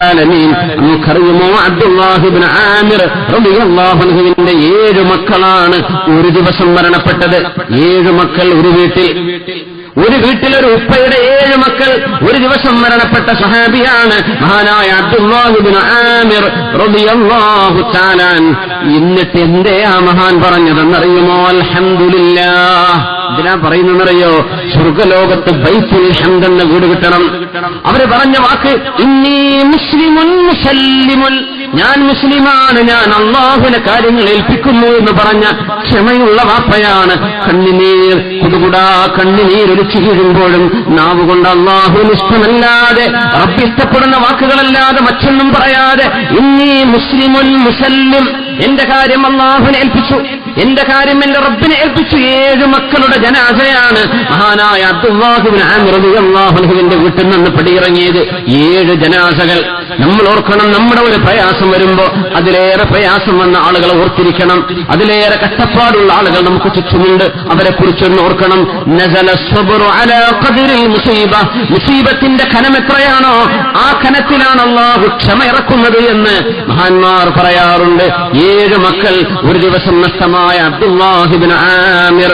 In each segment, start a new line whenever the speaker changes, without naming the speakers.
നമുക്കറിയുമോ അബ്ദുല്ലാഹിബിൻ ആമിർ റളിയല്ലാഹുവിന്റെ ഏഴ് മക്കളാണ് ഒരു ദിവസം മരണപ്പെട്ടത്. ഏഴ് മക്കൾ ഒരു വീട്ടിൽ. ഒരു വീട്ടിൽ ഒരു ഉപ്പയുടെ ഏഴ് മക്കൾ ഒരു ദിവസം മരണപ്പെട്ട സഹാബിയാണ് മഹാനായ അബ്ദുല്ലാഹിബിൻ ആമിർ റളിയല്ലാഹു താനാൻ എന്നിട്ട് എന്തേ ആ മഹാൻ പറഞ്ഞതെന്നറിയുമോ? അൽഹംദുലില്ലാ ഇതിനാ പറയുന്നറിയോ സ്വർഗലോകത്ത് ബൈത്തുൽ ഹംദെന്ന വീട് കിട്ടണം. അവർ പറഞ്ഞ വാക്ക് മുസ്ലിമുൻ ഞാൻ മുസ്ലിമാണ് ഞാൻ അള്ളാഹുന കാര്യങ്ങൾ ഏൽപ്പിക്കുന്നു എന്ന് പറഞ്ഞ ക്ഷമയുള്ള വാപ്പയാണ്. കണ്ണിനീർ കുടുകുടാ കണ്ണിനീർ ഒലിച്ചു വീഴുമ്പോഴും നാവ് കൊണ്ട് അള്ളാഹുവിന് ഇഷ്ടമല്ലാതെ റബ്ബ് ഇഷ്ടപ്പെടുന്ന വാക്കുകളല്ലാതെ മറ്റൊന്നും പറയാതെ ഇന്നീ മുസ്ലിമുൻ മുസല്ലിം. എന്റെ കാര്യം അള്ളാഹുവിനെ ഏൽപ്പിച്ചു. എന്റെ കാര്യം എന്റെ റബ്ബിനെ ഏൽപ്പിച്ചു. ഏഴ് മക്കളുടെ ജനാസയാണ് മഹാനായ അബ്ദുല്ലാഹിബിൻ അള്ളാഹുവിന്റെ വീട്ടിൽ നിന്ന് പടിയിറങ്ങിയത്. ഏഴ് ജനാസകൾ. നമ്മൾ ഓർക്കണം നമ്മുടെ ഒരു പ്രയാസം വരുമ്പോ അതിലേറെ പ്രയാസം വന്ന ആളുകളെ ഓർത്തിരിക്കണം. അതിലേറെ കഷ്ടപ്പാടുള്ള ആളുകൾ നമുക്ക് ചുറ്റുമുണ്ട്. അവരെ കുറിച്ചൊന്ന് ഓർക്കണം. മുസീബത്തിന്റെ ഖനം എത്രയാണോ ആ ഖനത്തിലാണ് അള്ളാഹു ക്ഷമ ഇറക്കുന്നത് എന്ന് മഹാന്മാർ പറയാറുണ്ട്. ഏഴ് മക്കൾ ഒരു ദിവസം നഷ്ടമായ അബ്ദുല്ലാഹിബിൻ ആമിർ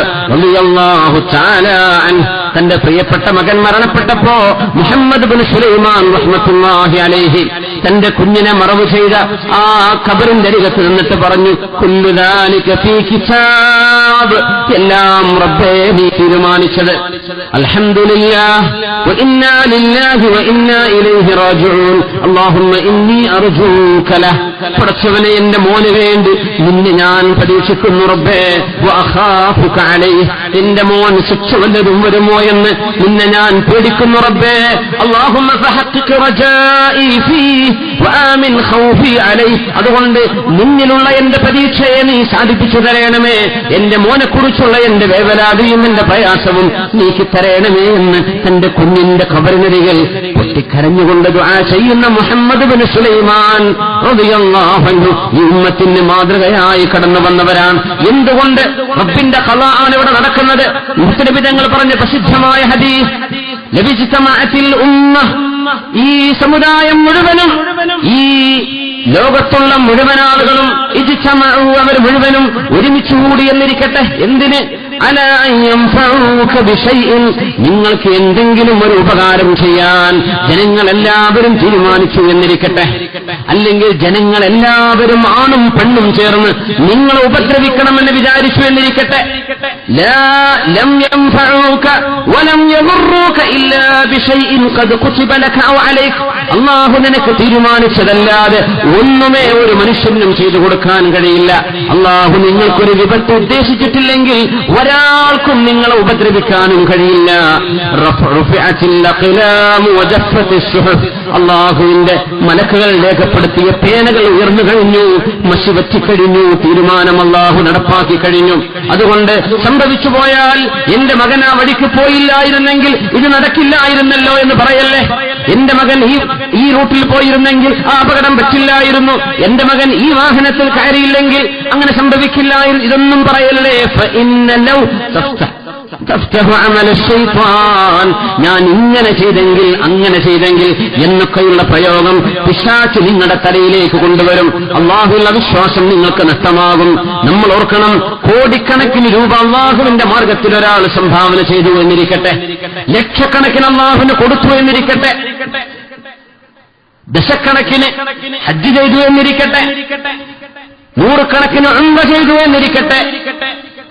തന്റെ പ്രിയപ്പെട്ട മകൻ മരണപ്പെട്ടപ്പോ മുഹമ്മദ് ബിൻ സുലൈമാൻ റഹ്മത്തുല്ലാഹി അലൈഹി തന്റെ കുഞ്ഞിനെ മറവ് ചെയ്ത ആ ഖബറിന്റെ അരികത്ത് നിന്നിട്ട് പറഞ്ഞു കിതാബ്. എല്ലാം റബ്ബേ നീ തീരുമാനിച്ചത്. പടച്ചവനെ എന്റെ മോന് വേണ്ടി നിന്നെ ഞാൻ പരീക്ഷിക്കുന്നു റബ്ബേ. എന്റെ മോൻ ശിക്ഷ വല്ലതും വരുമോ എന്ന് നിന്നെ ഞാൻ പേടിക്കുന്നു റബ്ബേ. അല്ലാഹുമ്മ അതുകൊണ്ട് മുന്നിലുള്ള എന്റെ പരീക്ഷയെ നീ സാധിപ്പിച്ചു തരയണമേ എന്റെ മോനെക്കുറിച്ചുള്ള എന്റെ വേവലാതിയും എന്റെ പ്രയാസവും നീക്കി തരയണമേ എന്ന് തന്റെ കുഞ്ഞിന്റെ ഖബറിനരികിൽ പൊട്ടിക്കരഞ്ഞുകൊണ്ട് ചെയ്യുന്ന മുഹമ്മദ് ബിൻ സുലൈമാൻ ഈ ഉമ്മത്തിന് മാതൃകയായി കടന്നു വന്നവരാണ്. എന്തുകൊണ്ട് റബ്ബിന്റെ കല ആണ് ഇവിടെ നടക്കുന്നത്? മുസ്ലിം പറഞ്ഞ പ്രസിദ്ധമായ ഹദീസ്. ലഭിച്ചിത്തമാഅത്തിൽ ഉമ്മ ഈ സമുദായം മുഴുവനും ഈ ലോകത്തുള്ള മുഴുവൻ ആളുകളും അവർ മുഴുവനും ഒരുമിച്ചുകൂടി എന്നിരിക്കട്ടെ. എന്തിന്? നിങ്ങൾക്ക് എന്തെങ്കിലും ഒരു ഉപകാരം ചെയ്യാൻ ജനങ്ങളെല്ലാവരും തീരുമാനിച്ചു എന്നിരിക്കട്ടെ. അല്ലെങ്കിൽ ജനങ്ങളെല്ലാവരും ആണും പെണ്ണും ചേർന്ന് നിങ്ങളെ ഉപദ്രവിക്കണമെന്ന് വിചാരിച്ചു എന്നിരിക്കട്ടെ. അള്ളാഹു നിനക്ക് തീരുമാനിച്ചതല്ലാതെ ഒന്നുമേ ഒരു മനുഷ്യനും ചെയ്തു കൊടുക്കാൻ കഴിയില്ല. അള്ളാഹു നിങ്ങൾക്കൊരു വിപത്ത് ഉദ്ദേശിച്ചിട്ടില്ലെങ്കിൽ ഒരാൾക്കും നിങ്ങളെ ഉപദ്രവിക്കാനും കഴിയില്ല. അള്ളാഹുവിന്റെ മലക്കുകൾ രേഖപ്പെടുത്തിയ പേനകൾ ഉയർന്നു കഴിഞ്ഞു. മഷി വറ്റിക്കഴിഞ്ഞു തീരുമാനം അള്ളാഹു നടപ്പാക്കി കഴിഞ്ഞു. അതുകൊണ്ട് സംഭവിച്ചു പോയാൽ എന്റെ മകൻ ആ വഴിക്ക് പോയില്ലായിരുന്നെങ്കിൽ ഇത് നടക്കില്ലായിരുന്നല്ലോ എന്ന് പറയല്ലേ? എന്റെ മകൻ ഈ ഈ റൂട്ടിൽ പോയിരുന്നെങ്കിൽ ആ അപകടം പറ്റില്ലായിരുന്നു. എന്റെ മകൻ ഈ വാഹനത്തിൽ കയറിയില്ലെങ്കിൽ അങ്ങനെ സംഭവിക്കില്ല ഇതൊന്നും പറയല്ലേ ഞാൻ ഇങ്ങനെ ചെയ്തെങ്കിൽ അങ്ങനെ ചെയ്തെങ്കിൽ എന്നൊക്കെയുള്ള പ്രയോഗം പിശാച്ച് നിങ്ങളുടെ തലയിലേക്ക് കൊണ്ടുവരും. അള്ളാഹുവിന്റെ വിശ്വാസം നിങ്ങൾക്ക് നഷ്ടമാകും. നമ്മൾ ഓർക്കണം കോടിക്കണക്കിന് രൂപ അള്ളാഹുവിന്റെ മാർഗത്തിൽ ഒരാൾ സംഭാവന ചെയ്തു എന്നിരിക്കട്ടെ. ലക്ഷക്കണക്കിന് അള്ളാഹുവിന് കൊടുത്തു എന്നിരിക്കട്ടെ. ദശക്കണക്കിന് ഹജ്ജ് ചെയ്തു എന്നിരിക്കട്ടെ. നൂറുകണക്കിന് അമ്പ ചെയ്തു എന്നിരിക്കട്ടെ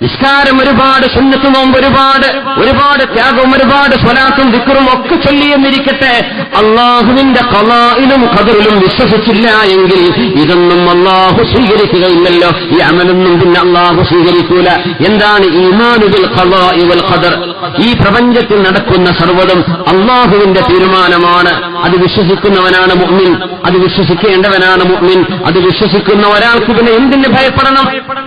നിസ്കാരം ഒരുപാട് സുന്നത്ത് ഒരുപാട് ഒരുപാട് ത്യാഗവും ഒരുപാട് സ്വലാത്തും ദിക്കറും ഒക്കെ ചൊല്ലിയെന്നിരിക്കട്ടെ. അള്ളാഹുവിന്റെ കലായിലും കതിറിലും വിശ്വസിച്ചില്ല എങ്കിൽ ഇതൊന്നും അള്ളാഹു സ്വീകരിക്കുകയില്ലല്ലോ. ഈ അമലൊന്നും പിന്നെ അള്ളാഹു സ്വീകരിക്കൂല. എന്താണ് ഈമാനുബിൽ വൽ ഖദർ? ഈ പ്രപഞ്ചത്തിൽ നടക്കുന്ന സർവതും അള്ളാഹുവിന്റെ തീരുമാനമാണ്. അത് വിശ്വസിക്കുന്നവനാണ് മുഹ്മിൻ അത് വിശ്വസിക്കേണ്ടവനാണ് മുഹ്മിൻ അത് വിശ്വസിക്കുന്ന ഒരാൾക്ക് പിന്നെ എന്തിന് ഭയപ്പെടണം?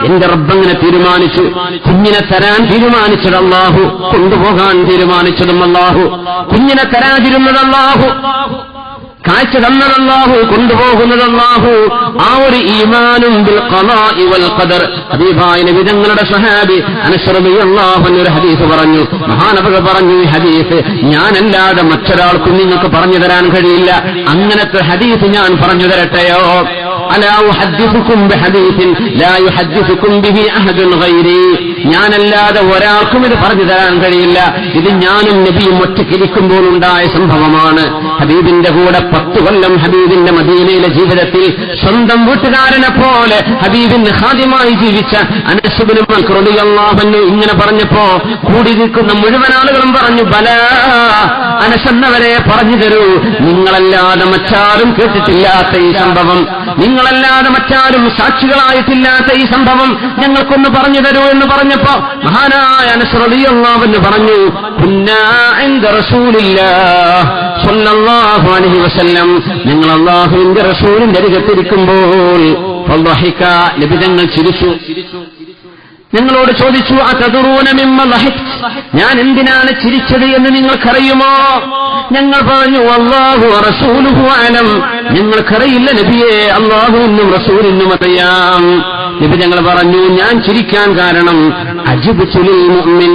എന്റെ റബ്ബങ്ങനെ തീരുമാനിച്ചു. കുഞ്ഞിനെ തരാൻ തീരുമാനിച്ചത് അള്ളാഹു കൊണ്ടുപോകാൻ തീരുമാനിച്ചതും അല്ലാഹു. കുഞ്ഞിനെ തരാതിരുന്നത് കാഴ്ച തന്നതല്ലാഹു കൊണ്ടുപോകുന്നതല്ലാഹു ആ ഒരു ഈമാനും വിധങ്ങളുടെ സഹാബി അൻഹു ഹദീസ് പറഞ്ഞു. മഹാനവർ പറഞ്ഞു ഈ ഹദീസ് ഞാനല്ലാതെ മറ്റൊരാൾക്കും നിങ്ങൾക്ക് പറഞ്ഞു തരാൻ കഴിയില്ല. അങ്ങനത്തെ ഹദീസ് ഞാൻ പറഞ്ഞു തരട്ടെയോ? അലാ ഉഹദ്ദിസുക്കും ബിഹദീസിൻ ലാ യുഹദ്ദിസുക്കും ബിഹി അഹദുൻ ഗൈരി. ഞാനല്ലാതെ ഒരാൾക്കും ഇത് പറഞ്ഞു തരാൻ കഴിയില്ല. ഇത് ഞാനും നബിയും ഒറ്റക്കിരിക്കുമ്പോൾ ഉണ്ടായ സംഭവമാണ്. ഹബീബിന്റെ കൂടെ പത്ത് കൊല്ലം ഹബീബിന്റെ മദീനയിലെ ജീവിതത്തിൽ സ്വന്തം വീട്ടുകാരനെ പോലെ ഹബീബിന് ഹാദ്യമായി ജീവിച്ച അനസുബിനും അള്ളാഹന്നു ഇങ്ങനെ പറഞ്ഞപ്പോ കൂടി നിൽക്കുന്ന മുഴുവൻ ആളുകളും പറഞ്ഞു ബല അനസെന്നവരെ പറഞ്ഞു തരൂ. നിങ്ങളല്ലാതെ മറ്റാരും കേട്ടിട്ടില്ലാത്ത ഈ സംഭവം. നിങ്ങളല്ലാതെ മറ്റാരും സാക്ഷികളായിട്ടില്ലാത്ത ഈ സംഭവം ഞങ്ങൾക്കൊന്ന് പറഞ്ഞു തരൂ എന്ന് പറഞ്ഞപ്പോ മഹാനായ അനസ്രതിയല്ലാവെന്ന് പറഞ്ഞു "കുന്നാ ഇൻദ റസൂലില്ലാഹ് സ്വല്ലല്ലാഹു അലൈഹി വസല്ലം. നിങ്ങൾ അള്ളാഹുവിന്റെ റസൂലിന്റെ അരികത്തിരിക്കുമ്പോൾ നബിതങ്ങൾ ചിരിച്ചു. ഞങ്ങളോട് ചോദിച്ചു ആ ചതുറൂനമിമ്മ ഞാൻ എന്തിനാണ് ചിരിച്ചത് എന്ന് നിങ്ങൾക്കറിയുമോ? ഞങ്ങൾ പറഞ്ഞു അള്ളാഹു റസൂലുഹുവാനം അലം. ഞങ്ങൾക്കറിയില്ല നബിയെ അള്ളാഹുവിനും റസൂലിനും അറിയാം. നബി ഞങ്ങൾ പറഞ്ഞു ഞാൻ ചിരിക്കാൻ കാരണം അജിബ് ചുലിൽ മുഅ്മിൻ.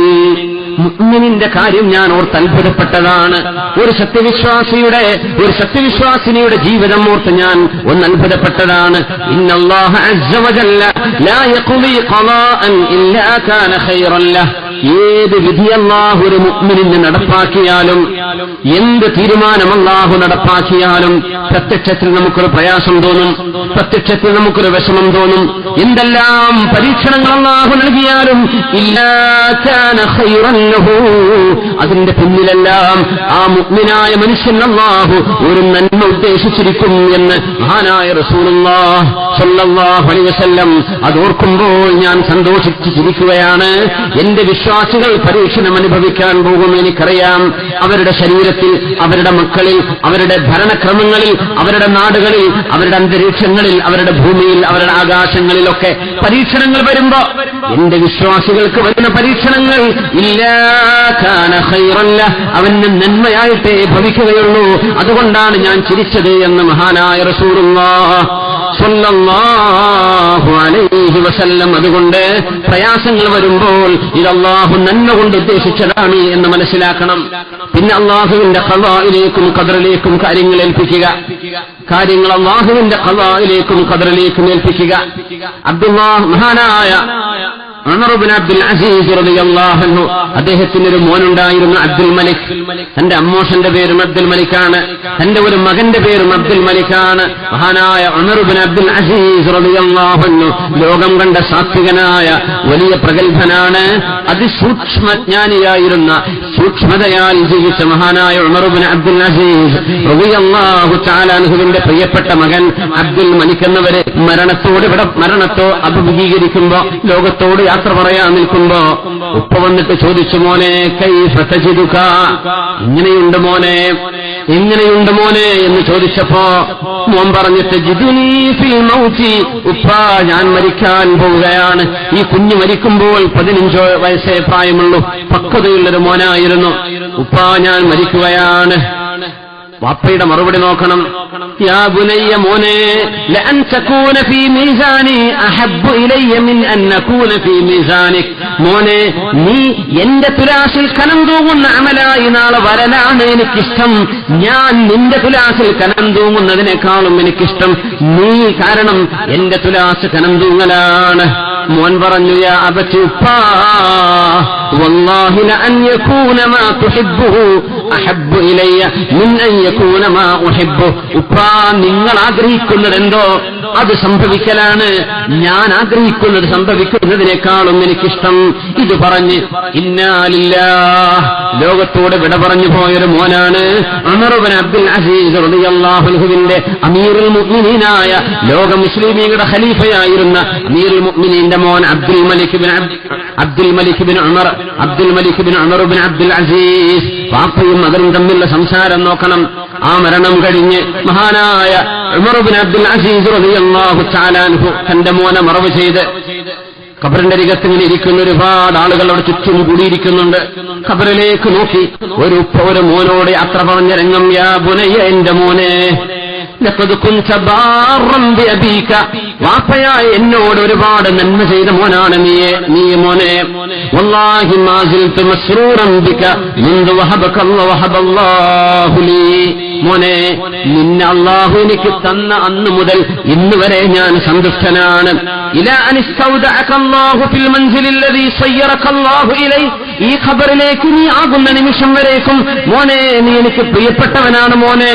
മുഅ്മിനിന്റെ കാര്യം ഞാൻ ഓർത്ത് അത്ഭുതപ്പെട്ടതാണ്. ഒരു സത്യവിശ്വാസിയുടെ ഒരു സത്യവിശ്വാസിനിയുടെ ജീവിതം ഓർത്ത് ഞാൻ ഒന്ന് അത്ഭുതപ്പെട്ടതാണ്. ഇന്നല്ലാഹ അസ്സവജല്ല ലാ യഖ്ളി ഖളാഅൻ ഇല്ലാ കാന ഖൈറൻ ലഹ്. ഏത് വിധി അള്ളാഹു ഒരു മുഗ്മിനിന് നടപ്പാക്കിയാലും എന്ത് തീരുമാനം അല്ലാഹു നടപ്പാക്കിയാലും പ്രത്യക്ഷത്തിൽ നമുക്കൊരു പ്രയാസം തോന്നും പ്രത്യക്ഷത്തിൽ നമുക്കൊരു വിഷമം തോന്നും. എന്തെല്ലാം പരീക്ഷണങ്ങൾ അല്ലാഹു നൽകിയാലും അതിന്റെ പിന്നിലെല്ലാം ആ മുഗ്മിനായ മനുഷ്യൻ അള്ളാഹു ഒരു നന്മ ഉദ്ദേശിച്ചിരിക്കും എന്ന് മഹാനായ റസൂലാഹ് അതോർക്കുമ്പോൾ ഞാൻ സന്തോഷിച്ചിരിക്കുകയാണ് എന്റെ വിശ്വാസികൾ പരീക്ഷണം അനുഭവിക്കാൻ പോകും എനിക്കറിയാം അവരുടെ ശരീരത്തിൽ അവരുടെ മക്കളിൽ അവരുടെ ഭരണക്രമങ്ങളിൽ അവരുടെ നാടുകളിൽ അവരുടെ അന്തരീക്ഷങ്ങളിൽ അവരുടെ ഭൂമിയിൽ അവരുടെ ആകാശങ്ങളിലൊക്കെ പരീക്ഷണങ്ങൾ വരുമ്പോ എന്റെ വിശ്വാസികൾക്ക് വരുന്ന പരീക്ഷണങ്ങൾ ഇല്ലാ കാന ഖൈറൻ ലഹ്. അവന് നന്മയായിട്ടേ ഭവിക്കുകയുള്ളൂ അതുകൊണ്ടാണ് ഞാൻ ചിരിച്ചത് എന്ന് മഹാനായ അലൈഹി വസല്ലം. അതുകൊണ്ട് പ്രയാസങ്ങൾ വരുമ്പോൾ ഇത് അള്ളാഹു നന്മ കൊണ്ട് ഉദ്ദേശിച്ചതാണ് എന്ന് മനസ്സിലാക്കണം. പിന്നെ അള്ളാഹുവിന്റെ കഥയിലേക്കും കദറിലേക്കും കാര്യങ്ങൾ ഏൽപ്പിക്കുക. കാര്യങ്ങൾ അള്ളാഹുവിന്റെ കഥയിലേക്കും കദറിലേക്കും ഏൽപ്പിക്കുക. അബ്ദുല്ലാഹ് മഹാനായ ഉമറുബിൻ അബ്ദുൽ അസീസ് റളിയല്ലാഹു അദ്ദേഹത്തിന് ഒരു മോനുണ്ടായിരുന്നു അബ്ദുൽ മലിക്. തന്റെ അമ്മോഷന്റെ പേരും അബ്ദുൽ മലിക്കാണ്. തന്റെ ഒരു മകന്റെ പേരും അബ്ദുൽ മലിക്കാണ്. മഹാനായ അമറുബിൻ അബ്ദുൽ അസീസ് റളിയല്ലാഹു ലോകം കണ്ട സാത്വികനായ വലിയ പ്രഗത്ഭനാണ്. അതിസൂക്ഷ്മജ്ഞാനിയായിരുന്ന സൂക്ഷ്മതയാൽ ജീവിച്ച മഹാനായ ഉമറുബിൻ അബ്ദുൽ അസീസ് റളിയല്ലാഹു തആല അൻഹുവിന്റെ പ്രിയപ്പെട്ട മകൻ അബ്ദുൽ മലിക് എന്നവര് മരണത്തോട് ഇവിടെ മരണത്തോ അഭിമുഖീകരിക്കുമ്പോ ലോകത്തോട് യാത്ര പറയാൻ നിൽക്കുമ്പോ ഉപ്പ വന്നിട്ട് ചോദിച്ചു മോനെ കൈ ശ്രദ്ധ ചെയ്തുക ഇങ്ങനെയുണ്ട് മോനെ. എങ്ങനെയുണ്ട് മോനെ എന്ന് ചോദിച്ചപ്പോ മോൻ പറഞ്ഞിട്ട് ജിദുനീഫിൽ ഫിൽ മൗതി ഉപ്പ ഞാൻ മരിക്കാൻ പോവുകയാണ്. ഈ കുഞ്ഞു മരിക്കുമ്പോൾ പതിനഞ്ചോ വയസ്സേ പ്രായമുള്ളൂ. പക്വതയുള്ളൊരു മോനായിരുന്നു. ഉപ്പ ഞാൻ മരിക്കുകയാണ്. വാപ്പയുടെ മറുപടി നോക്കണം. യാ ബുനയ്യ ഫീ മീസാനി അഹബ്ബു മിൻ അൻ നകൂന ഫീ മോനെ നീ എന്റെ തുലാസിൽ കനം തൂങ്ങുന്ന അമലായി നാളെ വരലാണ് എനിക്കിഷ്ടം. ഞാൻ നിന്റെ തുലാസിൽ കനം തൂങ്ങുന്നതിനേക്കാളും എനിക്കിഷ്ടം. നീ കാരണം എന്റെ തുലാസ് കനം തൂങ്ങലാണ്. മോൻ പറഞ്ഞു യാ അബത്തി ഉപ്പാ والله لأن يكون ما تحبه أحب إلي من أن يكون ما أحبه ഉപ്പാ നിങ്ങൾ ആഗ്രഹിക്കുന്നത് എന്തോ അത് സംഭവിക്കലാണ്. ഞാൻ ആഗ്രഹിക്കുന്നത് സംഭവിക്കുന്നതിനേക്കാളും എനിക്കിഷ്ടം. ഇത് പറഞ്ഞ് ഇന്നാലില്ല ലോകത്തോട് വിട പറഞ്ഞു പോയൊരു മോനാണ് അമറുബൻ അബ്ദുൽ അസീസ് റളിയല്ലാഹുവിന്റെ അമീറുൽ മുഅ്മിനീനായ ലോക മുസ്ലിമീങ്ങളുടെ ഖലീഫയായിരുന്ന അമീറുൽ മുഗ്മിനീന്റെ മോൻ Abdul Malik bin Abdul Malik bin Umar Abdul Malik bin അമറുബിൻ Abdul Aziz. പാപ്പയും മകനും തമ്മിലുള്ള സംസാരം നോക്കണം. ആ മരണം കഴിഞ്ഞ് മഹാനായ അബ്ദുൽ അസീസ് റളിയല്ലാഹു തന്റെ മോനെ മറവ് ചെയ്ത് ഖബറിന്റെ അരികത്ത് ഇങ്ങനെ ഇരിക്കുന്ന ഒരുപാട് ആളുകൾ അവിടെ ചുറ്റും കൂടിയിരിക്കുന്നുണ്ട്. ഖബറിലേക്ക് നോക്കി ഒരു ഉപ്പ ഒരു മോനോട് യാത്ര പറഞ്ഞ രംഗം യാ ബുനയ്യ എന്റെ മോനെ വാപ്പയായ എന്നോട് ഒരുപാട് നന്മ ചെയ്ത മോനാണ് നീ. നീ മോനെ. മോനെ നിന്നെ അള്ളാഹു എനിക്ക് തന്ന അന്ന് മുതൽ ഇന്ന് വരെ ഞാൻ സന്തുഷ്ടനാണ്. ഇല അനിസ്തൗദഅക അക്കല്ലാഹു ഫിൽ മൻസിലിൽ സയ്യറക്കല്ലാഹു സയ്യറക അല്ലാഹു ഇലൈ ഈ ഖബറിലേക്ക് നീ ആകുന്ന നിമിഷം വരേക്കും. മോനെ നീ എനിക്ക് പ്രിയപ്പെട്ടവനാണ് മോനെ.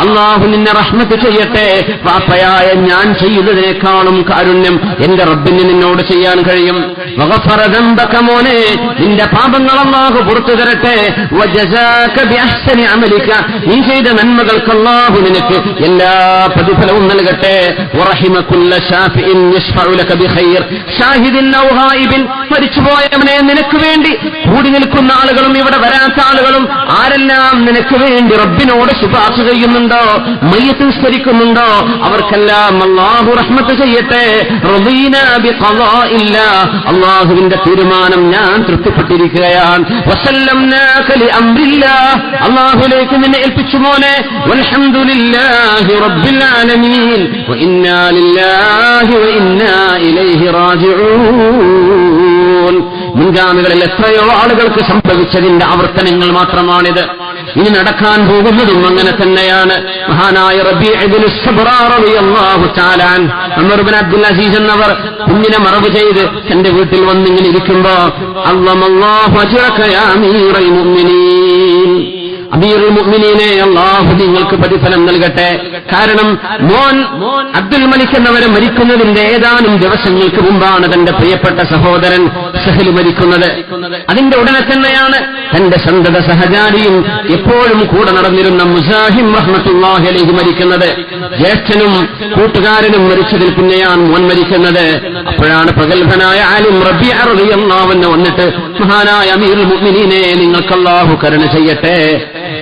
അള്ളാഹു നിന്നെ റഹ്മത്ത് ചെയ്യട്ടെ. പാപ്പയായ ഞാൻ ചെയ്യുന്നതിനേക്കാളും കാരുണ്യം എന്റെ റബ്ബിന് നിന്നോട് ചെയ്യാൻ കഴിയും. ദംബക മോനെ നിന്റെ പാപങ്ങൾ അള്ളാഹു പുറത്തു തരട്ടെ. അമലിക്ക നീ ചെയ്ത നന്മകൾക്ക് അള്ളാഹു നിനക്ക് എല്ലാ പ്രതിഫലവും നൽകട്ടെ. വറഹിമ മരിച്ചുപോയവനെ നിനക്ക് വേണ്ടി കൂടി നിൽക്കുന്ന ആളുകളും ഇവിടെ വരാത്ത ആളുകളും ആരെല്ലാം നിനക്ക് വേണ്ടി റബ്ബിനോട് ശുപാർശ ചെയ്യുന്നുണ്ടോ? മയ്യത്ത് സംസ്കരിക്കുന്നുണ്ടോ അവർക്കെല്ലാം അള്ളാഹു റഹ്മത്ത് ചെയ്യട്ടെ. ബിഖളാഇല്ല അള്ളാഹുവിന്റെ തീരുമാനം ഞാൻ തൃപ്തിപ്പെട്ടിരിക്കുകയാണ്. അള്ളാഹുലേക്ക് നിന്നെ ഏൽപ്പിച്ചു മോനെ. വഇന്നാ ഇലൈഹി റാജിഊൻ. മുൻഗാമികളിൽ എത്രയോ ആളുകൾക്ക് സംഭവിച്ചതിന്റെ ആവർത്തനങ്ങൾ മാത്രമാണിത്. ഇനി നടക്കാൻ പോകുന്നതും അങ്ങനെ തന്നെയാണ്. മഹാനായ റബി അബ്ദുൽ അസീസ് എന്നവർ കുഞ്ഞിനെ മറവ് ചെയ്ത് തന്റെ വീട്ടിൽ വന്നിങ്ങനെ ഇരിക്കുമ്പോ അള്ളമല്ലാഹു അജ്റക യാ അമീറൽ മുഅ്മിനീൻ. അമീറുൽ മുഅ്മിനീനെ അള്ളാഹു നിങ്ങൾക്ക് പ്രതിഫലം നൽകട്ടെ. കാരണം മോൻ അബ്ദുൽ മലിക് എന്നവരെ മരിക്കുന്നതിന്റെ ഏതാനും ദിവസങ്ങൾക്ക് മുമ്പാണ് തന്റെ പ്രിയപ്പെട്ട സഹോദരൻ സഹൽ മരിക്കുന്നത്. അതിന്റെ ഉടനെ തന്നെയാണ് തന്റെ സന്തത സഹചാരിയും എപ്പോഴും കൂടെ നടന്നിരുന്ന മുസാഹിം റഹ്മത്തുല്ലാഹി മരിക്കുന്നത്. ജ്യേഷ്ഠനും കൂട്ടുകാരനും മരിച്ചതിൽ പിന്നെയാണ് മോൻ മരിക്കുന്നത്. അപ്പോഴാണ് പ്രഗത്ഭനായ ആലിം റബി അറിയാവുന്ന വന്നിട്ട് മഹാനായ അമീർ മുഅ്മിനീനെ നിങ്ങൾക്കല്ലാഹു കരുണ ചെയ്യട്ടെ.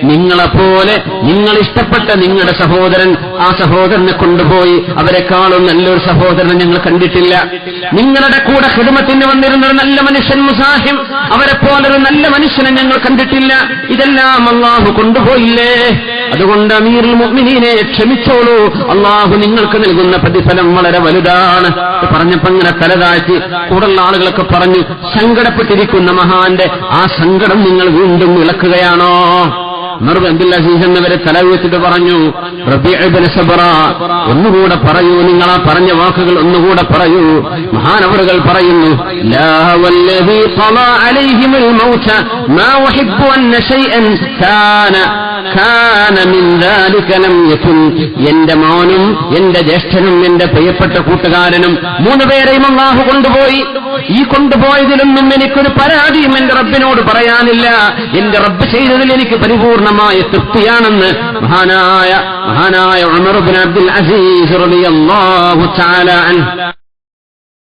നിങ്ങളെപ്പോലെ നിങ്ങൾ ഇഷ്ടപ്പെട്ട നിങ്ങളുടെ സഹോദരൻ ആ സഹോദരനെ കൊണ്ടുപോയി അവരെക്കാളും നല്ലൊരു സഹോദരനെ ഞങ്ങൾ കണ്ടിട്ടില്ല. നിങ്ങളുടെ കൂടെ ഹിടുമത്തിന് വന്നിരുന്ന ഒരു നല്ല മനുഷ്യൻ മുസാഹിം അവരെ പോലൊരു നല്ല മനുഷ്യനെ ഞങ്ങൾ കണ്ടിട്ടില്ല. ഇതെല്ലാം അള്ളാഹു കൊണ്ടുപോയില്ലേ? അതുകൊണ്ട് അമീറുൽ മുഅ്മിനീനെ ക്ഷമിച്ചോളൂ. അള്ളാഹു നിങ്ങൾക്ക് നൽകുന്ന പ്രതിഫലം വളരെ വലുതാണ്. പറഞ്ഞപ്പോ അങ്ങനെ തലതാഴ്ത്തി കൂടുള്ള ആളുകളൊക്കെ പറഞ്ഞു സങ്കടപ്പെട്ടിരിക്കുന്ന മഹാന്റെ ആ സങ്കടം നിങ്ങൾ വീണ്ടും ഇളക്കുകയാണോ എന്തില്ല അസീസ് എന്നവരെ തല ഉയർത്തിട്ട് പറഞ്ഞു ഒന്നുകൂടെ പറയൂ നിങ്ങൾ ആ പറഞ്ഞ വാക്കുകൾ ഒന്നുകൂടെ പറയൂ മഹാനവറുകൾ പറയുന്നു എന്റെ മോനും എന്റെ ജ്യേഷ്ഠനും എന്റെ പ്രിയപ്പെട്ട കൂട്ടുകാരനും മൂന്ന് പേരെയും അള്ളാഹു കൊണ്ടുപോയി ഈ കൊണ്ടുപോയതിലൊന്നും എനിക്കൊരു പരാതിയും എന്റെ റബ്ബിനോട് പറയാനില്ല. എന്റെ റബ്ബ് ചെയ്തതിൽ എനിക്ക് പരിപൂർണമായ തൃപ്തിയാണെന്ന് മഹാനായ മഹാനായ ഉമർ ബിൻ അബ്ദുൽ അസീസ് റളിയല്ലാഹു തആല അൻഹു